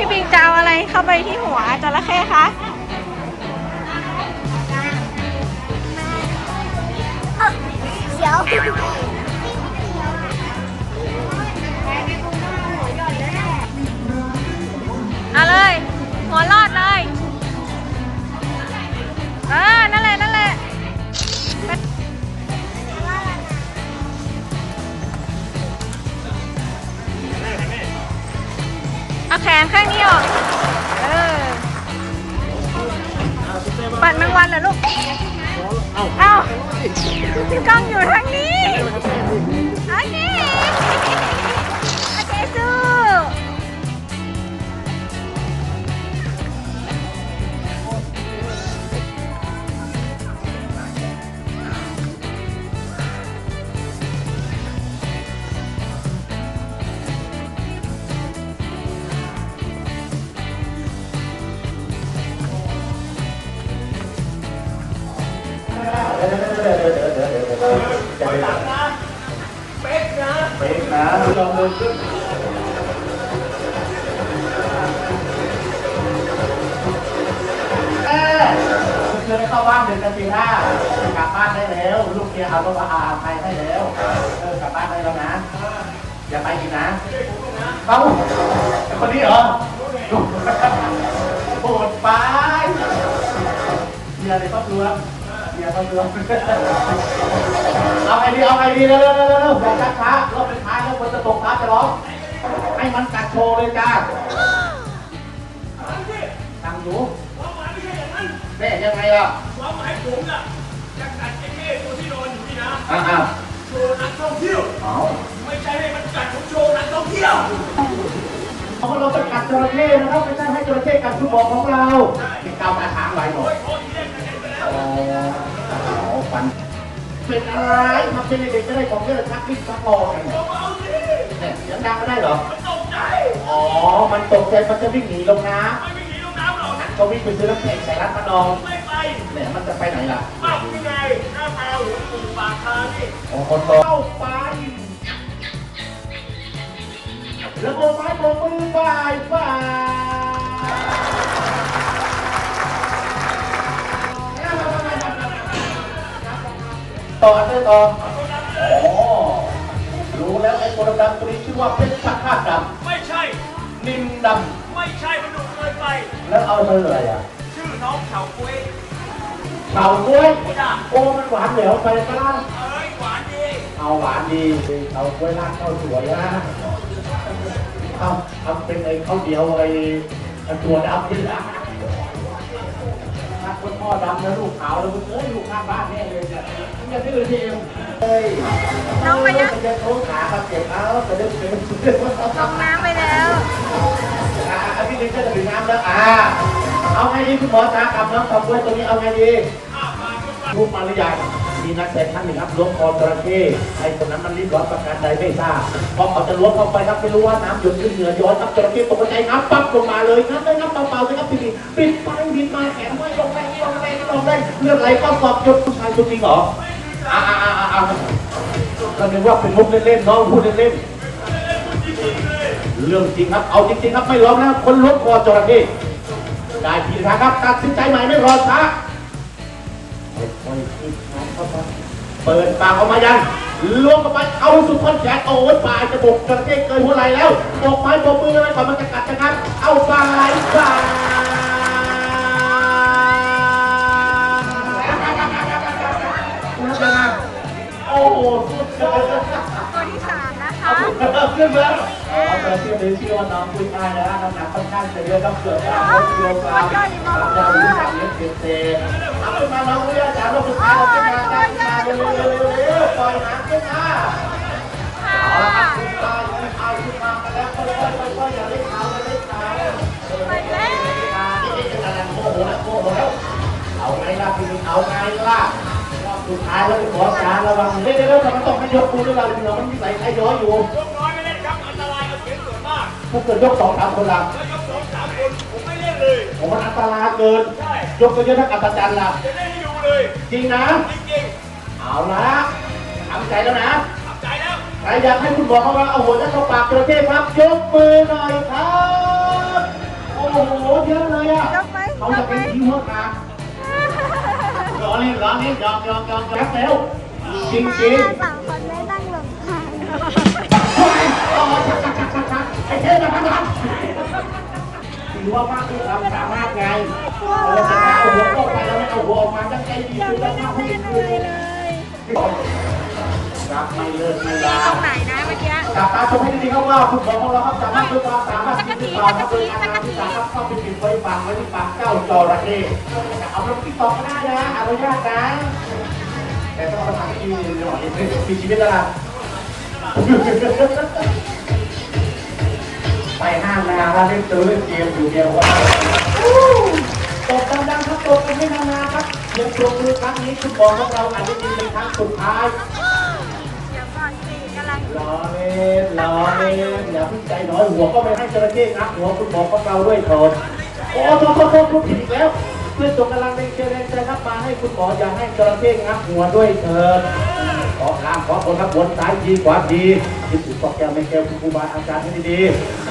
พี่ปิงพี่ปิงจะเอาอะไรเข้าไปที่หัวจระเข้คะเอ้าเดี๋ยวเอาเลย หัวรอดเลย เอาแขนข้างนี้ออก เออ ปัดแมงวันเหรอลูก เอ้า กล้องอยู่ทางนี้ เพื่อนเข้าบ้านเดือนกันปีห้ากลับบ้านได้แล้ว ลูกเมียเอาตัวอาไปให้แล้วเออกลับบ้านได้แล้วนะอย่าไปอีกนะเอ้าคนนี้เหรอโหดไปเมียในครอบครัวเมียครอบครัวเอาไงดีเอาไงดีเร็วเร็วเร็วเร็วอย่าช้าช้ารอบเป็นท้ายแล้วคนจะตกท้าจะร้องให้มันกัดโชว์เลยจ้าทำอยู่ความหมาย ยังไงล่ะความหมายผมน่ะจะกัดไอ้เก้ตัวที่นอนอยู่นี่นะอ่าอ่าโชว์นักท่องเที่ยว เอาไม่ใช่ให้มันกัดผมโชว์นักท่องเที่ยวเพราะเราจะกัดจระเข้นะครับไม่ใช่ให้จระเข้กัดคุณบอกของเราเป็นกาวตาช้างไว้หน่อยโอ้ยทีแรกกันไปแล้วอ๋ออ๋อฟันเป็นอะไรทำเป็นเด็กๆไม่ได้ของเยอะชักดิ้นชักงอกันเนี่ยเอาสิเนี่ยเสียงดังก็ได้เหรอ มันตกใจ อ๋อ มันตกใจมันจะวิ่งหนีลงน้ไม่มี กนะำก็วิ่งไปซื้อน้ำแข็งใส่ร้านขนมไม่ไปเนี่ยมันจะไปไหนล่ะป้ายังไงหน้าตาหลวงปู่ปากทางนี่โอ้คนโตเข้าไปแล้วโบกไม้โบกมือบายบายต่อได้ต่ออ๋อรู้แล้วไอ้คนดำๆตัวนี้ชื่อว่าเพชรชาติดไม่ใช่ำนินดไม่ใช่มันดุเกิน ไปำแล้วเอามาเลยอะชื่อน้องเฉาก้วยเฉาก้วยจ้ะโอ้มันหวานเหลวไปปะล่ะเอ้ยหวานดีเอาหวานดีเฉาก้วยราดข้าวสวยนะเอาทำเป็นไอ้ข้าวเดียวไอ้ไอ้ตัวดำนี่นะถ้าคนพ่อดำแล้วลูกขาวแล้วเอ้ยลูกข้างบ้านแน่เลยเนี่ยอย่าดื้อทีเอ็มเฮ้ยน้องไปยังจะโค้งขาครับเจ็บเอาจะได้เป็นลงน้ำไปแล้วอ่าพี่นึง จะอ่าเอาไงดีคุณหมอจ้ากับน้องทำด้วยตรงนี้เอาไงดีพูดมาหรือยังมีนักเตะท่านหนึ่งครับล้วงคอจระเข้ไอ้คนนั้นมันรีบร้อนประการใดไม่ทราบพอเขาจะล้วงเข้าไปครับไม่รู้ว่าน้ำหยดขึ้นเหนือย้อนครับจระเข้ตกใจงับปั๊บลงมาเลยงับเลยงับเบาๆเลยครับพี่ปิดไปบินมาแขนไว้ลงแรงลงแรงลงแรงเลือดไหลเข้าสอบหยดผู้ชายตัวจริงเหรออ่าอ่าอ่าอ่าเราคิดว่าเป็นมุกเล่นๆน้องพูดเล่นๆ เรื่องจริงครับ เอาจริงๆครับไม่ร้องนะคนล้วงคอจระเข้ได้ทีทางครับตัดสินใจใหม่ไม่รอช้าค่อยๆคลิกน้ำเข้าไปเปิดปากออกมายังล้วงเข้าไปเอาสุดท่อนแขนโอ้ยปลายจะบกจระเข้เกินหัวไหล่แล้วบกไม้บกมืออะไรก่อนมันจะกัดจะงัดเอาปลายปลายโอ้โหสุดยอดตัวที่สามนะคะเอาขึ้นมาอ๋ อเธอชื่อหรือเชื่อว่าน้องกุ้ยช่ายนะน้ำหนักค่อนข้างจะเยอะต้องเกือบสามร้อยกิโลกรัมความยาวสามเมตรเศษเศษเอาขึ้นมาน้องกุ้ยช่ายจ๋าลูกสุดท้ายเราขึ้นมาได้ขึ้นมาเร็วเร็วเร็วเร็วปล่อยน้ำขึ้นมาเอาละครับขึ้นมาขึ้นมาขึ้นมากันแล้วค่อยๆค่อยๆอย่าเล่นเท้าอย่าเล่นเท้าไปแล้วนี่เป็นอะไรโมโหแล้วโมโหแล้วเอาไงล่ะพี่เอาไงล่ะสุดท้ายแล้วขอจานระวังเดี๋ยวเดี๋ยวเราต้องให้ยกมือด้วยเราพี่น้องมันมีสายไอ้ย้อยอยู่ ถ้าเกิดยกสองสามคนละแล้วยกสองสามคนผมไม่เล่นเลย ผมมันอันตรายเกิน ใช่ ยกตัวเยอะทั้งอัศจรรย์ละจะเล่นให้ดูเลยเจริงนะ จริงเอาละทำใจแล้วนะๆทำใจแล้ว ใครอยากให้คุณหมอของเราเอาหัวจะเข้าปากจระเข้ครับ ยกมือหน่อยครับ โอ้โหเยอะเลยอะยกไหมเขาจะเป็นทีมเวิร์กนะร้อนนี่ร้อนนี่ยอมยอมยอมยอมแล้วจริงจริงสองคนไม่ต้องหลงทาง ไอ้เท่นะครับถือว่ามากด้วยความสามารถไงเราจะเอาหัวเข้าไปแล้วไม่เอาหัวออกมาตั้งใจดีคือต้องทำให้ดีครับไม่เลิกไม่ลาตรงไหนนะเมื่อกี้จับตาชมให้ดีๆครับว่าคุณหมอของเราครับสามารถด้วยความสามารถที่ติดต่อครับโดยการที่สามารถเข้าไปปิดไว้ฟังไว้ที่ปากเจ้าจอระเข้เอาไปติดต่อก็ได้นะอนุญาตนะแต่ต้องเอาไปทำให้ดีหน่อยมีชีวิตแล้วล่ะ นาครับเล่นตัวเล่นเกมอยู่เดียวว่าตบดังๆครับตบกันให้นานๆครับเดี๋ยวปรบมือครั้งนี้คุณหมอของเราอาจจะมีเป็นครั้งสุดท้ายเดี๋ยวก่อนสิกำลังล้อเล่นล้อเล่นอย่าพิ่งใจน้อยหัวก็ไม่ให้จระเข้งับหัวคุณหมอของเราด้วยเถิดโอ้โทษโทษโทษพูดผิดอีกแล้วเพื่อนส่งกำลังเป็นเชียร์แรงใจครับมาให้คุณหมออย่าให้จระเข้งับหัวด้วยเถิดขอล่างขอคนครับบนซ้ายทีขวาทีคิดถึงปอกแก้วไม่แก้วคุณครูบาอาจารย์ให้ดีๆ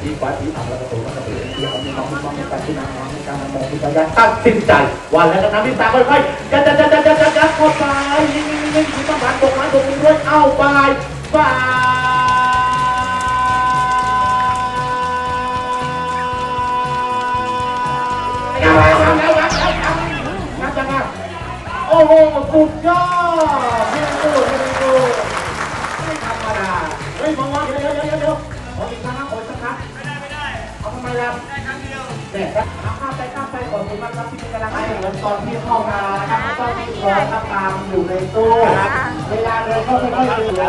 ทีขวาทีอับแล้วก็ตัวก็ตัวเดียวมีความมีความมีการที่นำมาในการมองมีการตัดสินใจวันแล้วก็น้ำที่สาค่อยๆยัดยัดยัดยัดยัดยัดยัดเข้าไปนิ่งๆๆๆต้องผ่านตรงนั้นตรงนี้ด้วยเอาไปไปยังไงยังไงยังไงยังไงโอ้โหสุดยอดเฮ้ยดูเฮ้ยดูไม่ธรรมดาเฮ้ยมองว่าเดี๋ยวเดี๋ยวเดี๋ยว เอาทำไมล่ะได้ครั้งเดียวเด็กครับเอาข้ามไปข้ามไปขอบคุณมากครับที่เป็นกำลังใจเหมือนตอนที่เข้ามานะครับตอนที่รอครับตามอยู่ในตู้เวลาเดินก็ค่อยเดินนะ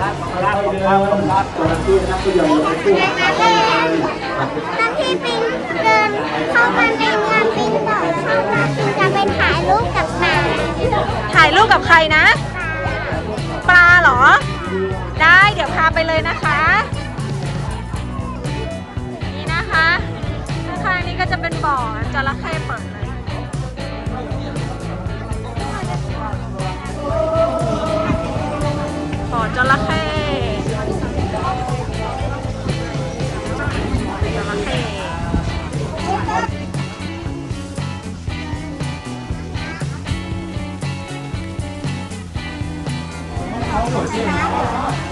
ครับค่อยๆเดินครับตัวที่นะครับตัวใหญ่ในตู้นะครับถ้าพี่ปิงเดินเข้ามาในงานปิงบอกวเข้ามาปิงจะไปถ่ายรูปกับหมาถ่ายรูปกับใครนะ ปลาเหรอ ได้เดี๋ยวพาไปเลยนะคะ นี่นะคะ ข้างๆนี้ก็จะเป็นบ่อจระเข้เปิดเลยบ่อจระเข้จระเข้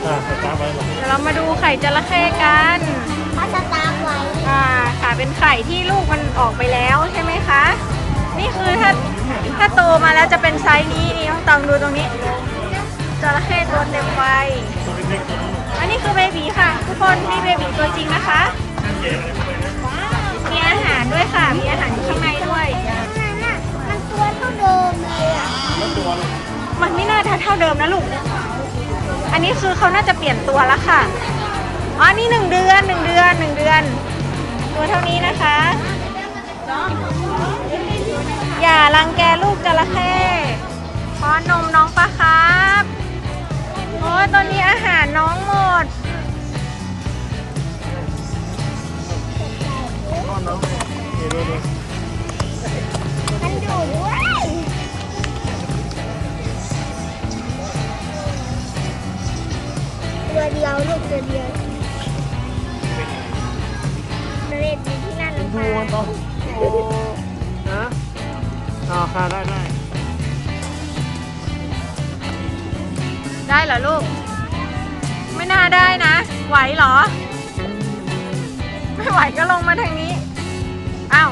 เดี๋ยวเรามาดูไข่จระเข้กัน เขาสตาร์ทไว้อ่าค่ะเป็นไข่ที่ลูกมันออกไปแล้วใช่ไหมคะ นี่คือถ้าถ้าโตมาแล้วจะเป็นไซส์นี้นี่ต้องตามดูตรงนี้จระเข้ตัวเต็มวัยอันนี้คือเบบีค่ะ ทุกคนนี่เบบีตัวจริงนะคะมีอาหารด้วยค่ะ มีอาหารอยู่ข้างในด้วยนั่นน่ะมันตัวเท่าเดิมเลยอะมันไม่น่าจะเท่าเดิมนะลูก อันนี้คือเขาน่าจะเปลี่ยนตัวแล้วค่ะ อ๋อ นี่หนึ่งเดือนหนึ่งเดือนหนึ่งเดือน ตัวเท่านี้นะคะ อย่ารังแกลูกจระเข้ป้อนมน้องปะครับโอ้ตอนนี้อาหารน้องหมดมันดุด้วย ตัวเดียวลูกตัวเดียว นั่นหรือานะอ๋อค่ะได้ได้ได้เหรอลูก ไม่น่าได้นะ ไหวเหรอ ไม่ไหวก็ลงมาทางนี้อ้าว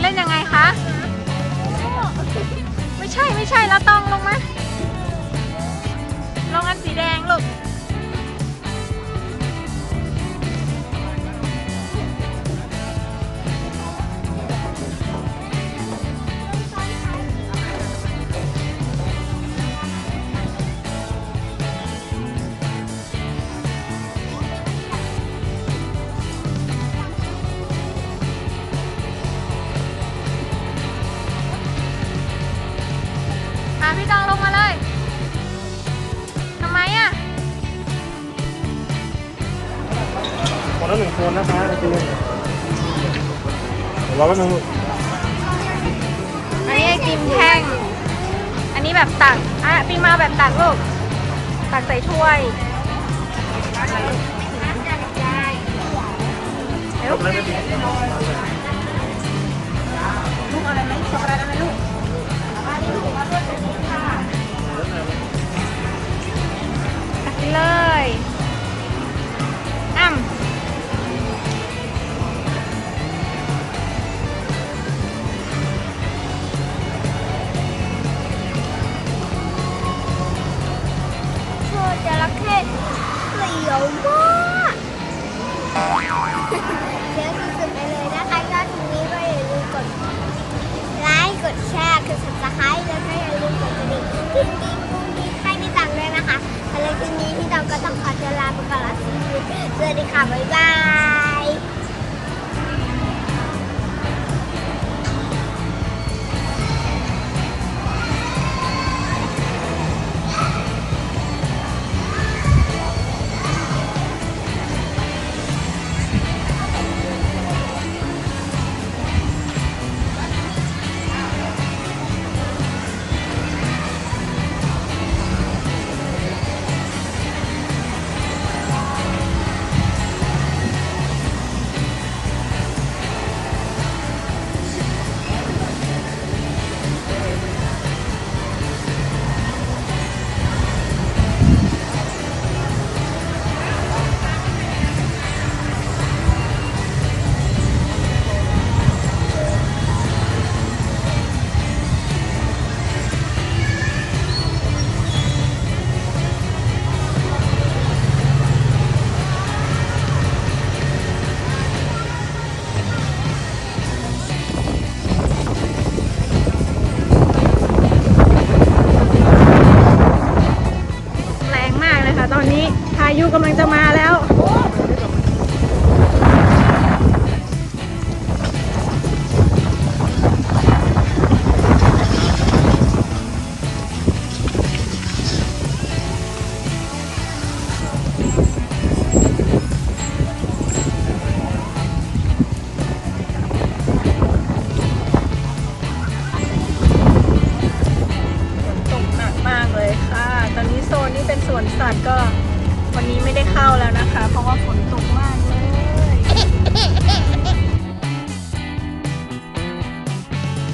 เล่นยังไงคะ ไม่ใช่ไม่ใช่แล้วต้องลงมาลงอันสีแดงลูก ละหนึ่งคนนะคะจริงเดี๋ยวรอแป๊บนึงลูกนี้ไอติมแท่ง อันนี้แบบตักอะปิงมาแบบตักลูก ตักใส่ถ้วยเร็วลูกอะไรไหมช็อกโกแลตอะไรลูก